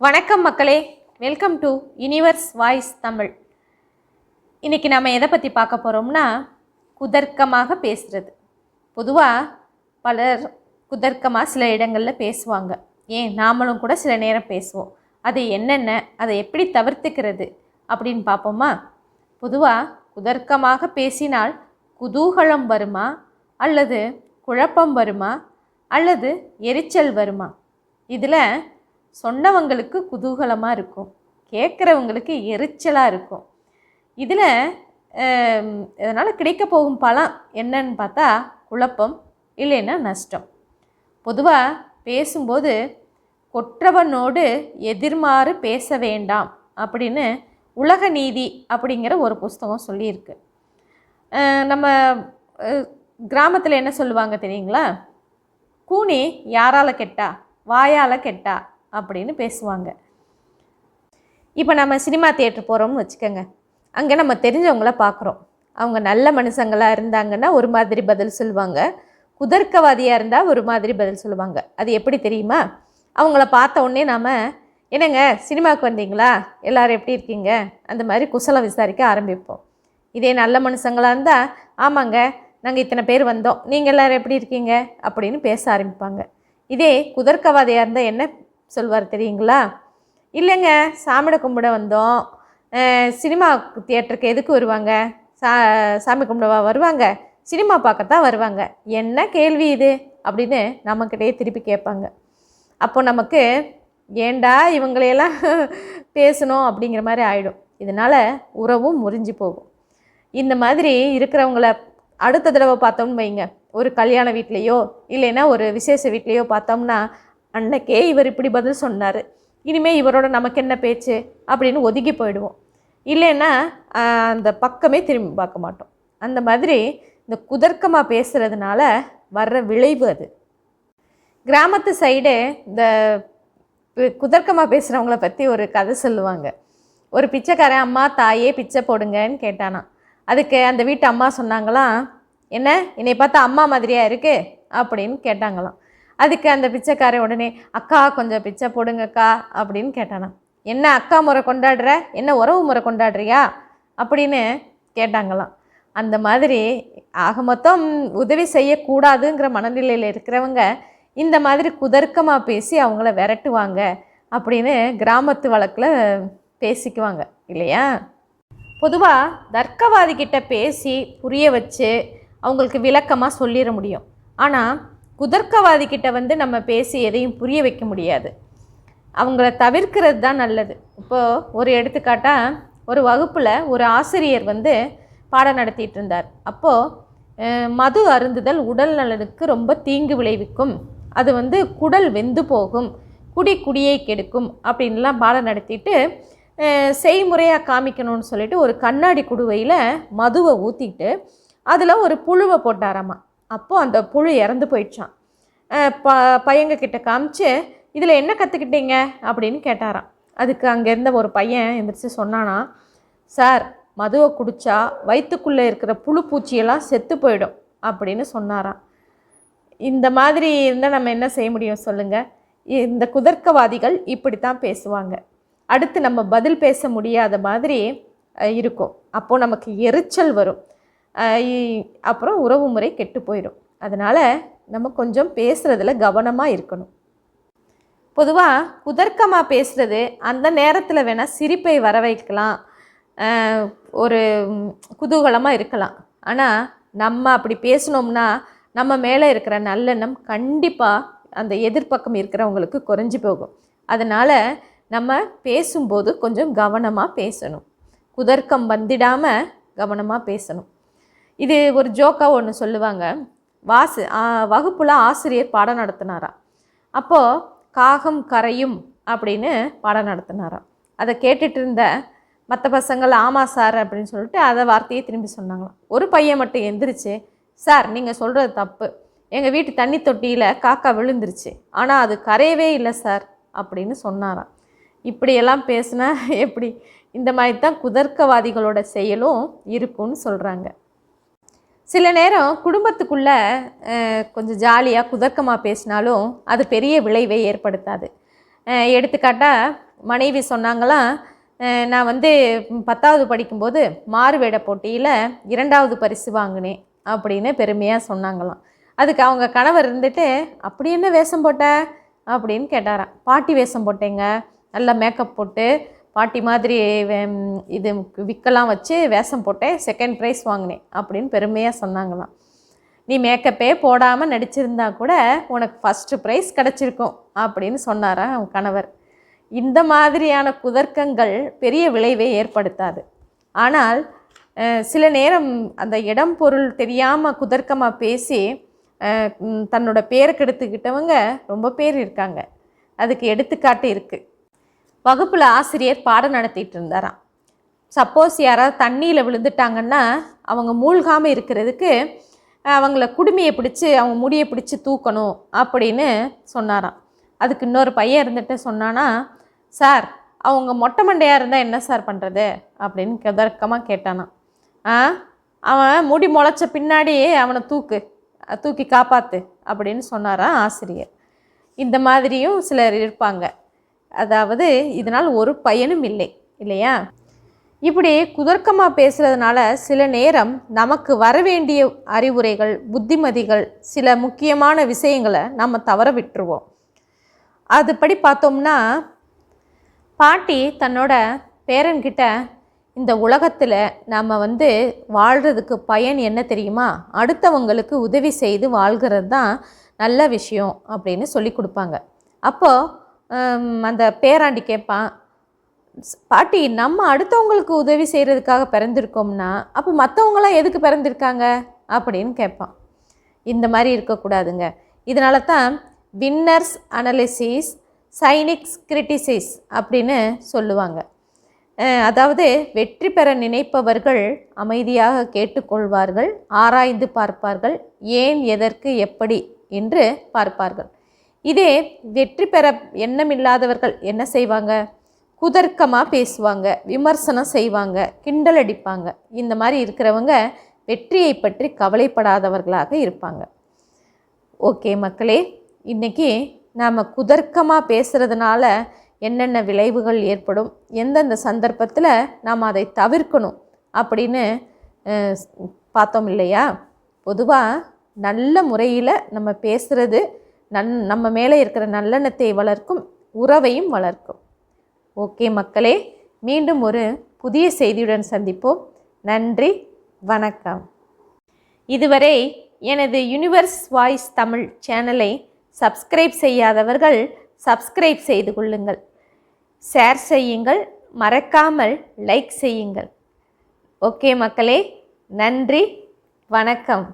வணக்கம் மக்களே. Welcome to universe voice Tamil இன்றைக்கி நம்ம எதை பற்றி பார்க்க போகிறோம்னா குதர்க்கமாக பேசுகிறது பொதுவாக பலர் குதர்க்கமாக சில இடங்களில் பேசுவாங்க. ஏன்? நாமளும் கூட சில நேரம் பேசுவோம். அது என்னென்ன? அதை எப்படி தவிர்த்துக்கிறது? அப்படின்னு பார்ப்போமா? பொதுவாக குதர்க்கமாக பேசினால் குதூகலம் வருமா? அல்லது குழப்பம் வருமா? அல்லது எரிச்சல் வருமா? இதில் சொன்னவங்களுக்கு குதூகலமாக இருக்கும். கேட்குறவங்களுக்கு எரிச்சலாக இருக்கும். இதில் இதனால் கிடைக்க போகும் பலம் என்னன்னு பார்த்தா குழப்பம் இல்லைன்னா நஷ்டம். பொதுவாக பேசும்போது கொற்றவனோடு எதிர்மாறு பேச வேண்டாம் அப்படின்னு உலக நீதி அப்படிங்கிற ஒரு புஸ்தகம் சொல்லியிருக்கு. நம்ம கிராமத்தில் என்ன சொல்லுவாங்க தெரியுங்களா? கூனி யாரால் கெட்டா? வாயால் கெட்டா? அப்படின்னு பேசுவாங்க. இப்போ நம்ம சினிமா தியேட்டர் போகிறோம்னு வச்சுக்கோங்க. அங்கே நம்ம தெரிஞ்சவங்கள பார்க்குறோம் அவங்க நல்ல மனுஷங்களாக இருந்தாங்கன்னா ஒரு மாதிரி பதில் சொல்லுவாங்க. குதர்க்கவாதியாக இருந்தால் ஒரு மாதிரி பதில் சொல்லுவாங்க. அது எப்படி தெரியுமா? அவங்கள பார்த்த உடனே நாம் என்னங்க சினிமாவுக்கு வந்தீங்களா? எல்லோரும் எப்படி இருக்கீங்க? அந்த மாதிரி குசலம் விசாரிக்க ஆரம்பிப்போம். இதே நல்ல மனுஷங்களாக இருந்தால் ஆமாங்க நாங்கள் இத்தனை பேர் வந்தோம். நீங்கள் எல்லோரும் எப்படி இருக்கீங்க? அப்படின்னு பேச ஆரம்பிப்பாங்க. இதே குதர்க்கவாதியாக இருந்தால் என்ன சொல்வார் தெரியுங்களா? இல்லைங்க சாமியை கும்பிட வந்தோம். சினிமா தியேட்டருக்கு எதுக்கு வருவாங்க? சா சாமி கும்பிடவா வருவாங்க? சினிமா பார்க்கத்தான் வருவாங்க. என்ன கேள்வி இது? அப்படின்னு நம்மக்கிட்டே திருப்பி கேட்பாங்க. அப்போ நமக்கு ஏண்டா இவங்களையெல்லாம் பேசணும் அப்படிங்கிற மாதிரி ஆகிடும் இதனால் உறவும் முறிஞ்சு போகும். இந்த மாதிரி இருக்கிறவங்கள அடுத்த தடவை பார்த்தோம்னு வைங்க. ஒரு கல்யாண வீட்லேயோ இல்லைன்னா ஒரு விசேஷ வீட்லேயோ பார்த்தோம்னா அன்னைக்கே இவர் இப்படி பதில் சொன்னார். இனிமேல் இவரோட நமக்கு என்ன பேச்சு? அப்படின்னு ஒதுக்கி போயிடுவோம். இல்லைன்னா அந்த பக்கமே திரும்பி பார்க்க மாட்டோம். அந்த மாதிரி இந்த குதர்க்கமாக பேசுகிறதுனால வர்ற விளைவு அது. கிராமத்து சைடு இந்த குதர்க்கமாக பேசுகிறவங்கள பற்றி ஒரு கதை சொல்லுவாங்க. ஒரு பிச்சைக்காரன் அம்மா தாயே பிச்சை போடுங்கன்னு கேட்டானா. அதுக்கு அந்த வீட்டு அம்மா சொன்னாங்களாம் என்ன என்னை பார்த்தா அம்மா மாதிரியா இருக்கு? அப்படின்னு கேட்டாங்களாம். அதுக்கு அந்த பிச்சைக்காரன் உடனே அக்கா கொஞ்சம் பிச்சை போடுங்கக்கா அப்படின்னு கேட்டானா. என்ன அக்கா முறை கொண்டாடுற? என்ன உறவு முறை கொண்டாடுறியா? அப்படின்னு கேட்டாங்களாம். அந்த மாதிரி ஆக மொத்தம் உதவி செய்யக்கூடாதுங்கிற மனநிலையில் இருக்கிறவங்க இந்த மாதிரி குதர்க்கமாக பேசி அவங்கள விரட்டுவாங்க அப்படின்னு கிராமத்து வழக்கில் பேசிக்குவாங்க இல்லையா? பொதுவாக தர்க்கவாதிக்கிட்ட பேசி புரிய வச்சு அவங்களுக்கு விளக்கமாக சொல்லிட முடியும். ஆனால் குதர்க்கவாதி கிட்ட வந்து நம்ம பேசி எதையும் புரிய வைக்க முடியாது. அவங்கள தவிர்க்கிறது தான் நல்லது. இப்போது ஒரு எடுத்துக்காட்டாக ஒரு வகுப்பில் ஒரு ஆசிரியர் வந்து பாடம் நடத்திட்டு இருந்தார். அப்போது மது அருந்துதல் உடல் நலனுக்கு ரொம்ப தீங்கு விளைவிக்கும். அது வந்து குடல் வெந்து போகும் குடி குடியை கெடுக்கும் அப்படின்லாம் பாடம் நடத்திட்டு செய்முறையாக காமிக்கணும்னு சொல்லிட்டு ஒரு கண்ணாடி குடுவையில் மதுவை ஊற்றிட்டு அதில் ஒரு புழுவை போட்டாராமா. அப்போது அந்த புழு இறந்து போயிடுச்சான் ப பையங்க கிட்ட காமிச்சு இதில் என்ன கற்றுக்கிட்டீங்க அப்படின்னு கேட்டாராம். அதுக்கு அங்கேருந்த ஒரு பையன் எந்திரிச்சு சொன்னானா சார் மதுவை குடித்தா வயிற்றுக்குள்ளே இருக்கிற புழு பூச்சியெல்லாம் செத்து போயிடும் அப்படின்னு சொன்னாராம். இந்த மாதிரி இருந்தால் நம்ம என்ன செய்ய முடியும் சொல்லுங்கள் இந்த குதர்க்கவாதிகள் இப்படி தான் பேசுவாங்க. அடுத்து நம்ம பதில் பேச முடியாத மாதிரி இருக்கும். அப்போது நமக்கு எரிச்சல் வரும். அப்புறம் உறவு முறை கெட்டு போயிடும். அதனால் நம்ம கொஞ்சம் பேசுகிறதுல கவனமாக இருக்கணும். பொதுவாக குதர்க்கமாக பேசுகிறது அந்த நேரத்தில் வேணால் சிரிப்பை வர வைக்கலாம். ஒரு குதூகலமாக இருக்கலாம். ஆனால் நம்ம அப்படி பேசினோம்னா நம்ம மேலே இருக்கிற நல்லெண்ணம் கண்டிப்பாக அந்த எதிர்ப்பக்கம் இருக்கிறவங்களுக்கு குறைஞ்சி போகும். அதனால் நம்ம பேசும்போது கொஞ்சம் கவனமாக பேசணும். குதர்க்கம் வந்திடாமல் கவனமாக பேசணும். இது ஒரு ஜோக்காக ஒன்று சொல்லுவாங்க. வாசு வகுப்பில் ஆசிரியர் பாடம் நடத்தினாராம் அப்போது காகம் கரையும் அப்படின்னு பாடம் நடத்தினாராம் அதை கேட்டுட்டு இருந்த மற்ற பசங்கள் ஆமாம் சார் அப்படின்னு சொல்லிட்டு அதை வார்த்தையை திரும்பி சொன்னாங்களாம். ஒரு பையன் மட்டும் எந்திரிச்சு சார் நீங்கள் சொல்கிறது தப்பு. எங்கள் வீட்டு தண்ணி தொட்டியில் காக்கா விழுந்துருச்சு. ஆனால் அது கரையவே இல்லை சார் அப்படின்னு சொன்னாராம். இப்படியெல்லாம் பேசுனா எப்படி? இந்த மாதிரி தான் குதர்க்கவாதிகளோட செயலும் இருக்கும்னு சொல்கிறாங்க சில நேரம் குடும்பத்துக்குள்ள கொஞ்சம் ஜாலியாக குதர்க்கமாக பேசினாலும் அது பெரிய விளைவை ஏற்படுத்தாது. எடுத்துக்காட்டாக மனைவி சொன்னாங்களாம் நான் வந்து பத்தாவது படிக்கும்போது மாறுவேட போட்டியில் இரண்டாவது பரிசு வாங்கினேன் அப்படின்னு பெருமையாக சொன்னாங்களாம். அதுக்கு அவங்க கணவர் இருந்துட்டு அப்படி என்ன வேஷம் போட்ட? அப்படின்னு கேட்டாராம். பாட்டி வேஷம் போட்டேங்க. நல்லா மேக்கப் போட்டு பாட்டி மாதிரி வே- இது விக்கெல்லாம் வச்சு வேஷம் போட்டேன் செகண்ட் ப்ரைஸ் வாங்கினேன் அப்படின்னு பெருமையாக சொன்னாங்களாம். நீ மேக்கப்பே போடாமல் நடிச்சிருந்தா கூட உனக்கு ஃபஸ்ட்டு ப்ரைஸ் கிடச்சிருக்கும் அப்படின்னு சொன்னாரா அவன் கணவர். இந்த மாதிரியான குதர்க்கங்கள் பெரிய விளைவை ஏற்படுத்தாது. ஆனால் சில நேரம் அந்த இடம் பொருள் தெரியாமல் குதர்க்கமாக பேசி தன்னோட பேரை கெடுத்துக்கிட்டவங்க ரொம்ப பேர் இருக்காங்க. அதுக்கு எடுத்துக்காட்டு இருக்குது வகுப்பில் ஆசிரியர் பாடம் நடத்திட்டு இருந்தாராம். சப்போஸ் யாராவது தண்ணியில் விழுந்துட்டாங்கன்னா அவங்க மூழ்காமல் இருக்கிறதுக்கு அவங்கள குடுமையை பிடிச்சி அவங்க முடியை பிடிச்சி தூக்கணும் அப்படின்னு சொன்னாராம். அதுக்கு இன்னொரு பையன் இருந்துட்டு சொன்னானா சார் அவங்க மொட்டை மண்டையாக இருந்தால் என்ன சார் பண்ணுறது அப்படின்னு கதர்க்கமாக கேட்டானாம். ஆ அவன் முடி முளைச்ச பின்னாடி அவனை தூக்கு தூக்கி காப்பாற்று அப்படின்னு சொன்னாரான் ஆசிரியர். இந்த மாதிரியும் சிலர் இருப்பாங்க. அதாவது இதனால் ஒரு பயனும் இல்லை இல்லையா? இப்படி குதர்க்கமாக பேசுகிறதுனால சில நேரம் நமக்கு வரவேண்டிய அறிவுரைகள் புத்திமதிகள் சில முக்கியமான விஷயங்களை நம்ம தவற விட்டுருவோம். அதுபடி பார்த்தோம்னா பாட்டி தன்னோட பேரன்கிட்ட இந்த உலகத்தில் நம்ம வந்து வாழ்கிறதுக்கு பயன் என்ன தெரியுமா? அடுத்தவங்களுக்கு உதவி செய்து வாழ்கிறது தான் நல்ல விஷயம் அப்படின்னு சொல்லி கொடுப்பாங்க. அப்போது அந்த பேராண்டி கேட்பான் பாட்டி நம்ம அடுத்தவங்களுக்கு உதவி செய்கிறதுக்காக பிறந்திருக்கோம்னா அப்போ மற்றவங்களாம் எதுக்கு பிறந்திருக்காங்க? அப்படின்னு கேட்பான் இந்த மாதிரி இருக்கக்கூடாதுங்க. இதனால தான் வின்னர்ஸ் அனலிசிஸ் சைனிக்ஸ் கிரிட்டிசிஸ் அப்படின்னு சொல்லுவாங்க. அதாவது வெற்றி பெற நினைப்பவர்கள் அமைதியாக கேட்டுக்கொள்வார்கள் ஆராய்ந்து பார்ப்பார்கள் ஏன் எதற்கு எப்படி என்று பார்ப்பார்கள். இதே வெற்றி பெற எண்ணமில்லாதவர்கள் என்ன செய்வாங்க? குதர்க்கமாக பேசுவாங்க விமர்சனம் செய்வாங்க கிண்டல் அடிப்பாங்க. இந்த மாதிரி இருக்கிறவங்க வெற்றியை பற்றி கவலைப்படாதவர்களாக இருப்பாங்க. ஓகே மக்களே இன்றைக்கி நாம் குதர்க்கமாக பேசுகிறதுனால என்னென்ன விளைவுகள் ஏற்படும் எந்தெந்த சந்தர்ப்பத்தில் நாம் அதை தவிர்க்கணும் அப்படின்னு பார்த்தோம் இல்லையா? பொதுவாக நல்ல முறையில் நம்ம பேசுகிறது நன் நம்ம மேலே இருக்கிற நல்லெண்ணத்தை வளர்க்கும் உறவையும் வளர்க்கும். ஓகே மக்களே மீண்டும் ஒரு புதிய செய்தியுடன் சந்திப்போம். நன்றி வணக்கம். இதுவரை எனது யுனிவர்ஸ் வாய்ஸ் தமிழ் சேனலை சப்ஸ்கிரைப் செய்யாதவர்கள் சப்ஸ்கிரைப் செய்து கொள்ளுங்கள். ஷேர் செய்யுங்கள் மறக்காமல் லைக் செய்யுங்கள். ஓகே மக்களே நன்றி வணக்கம்.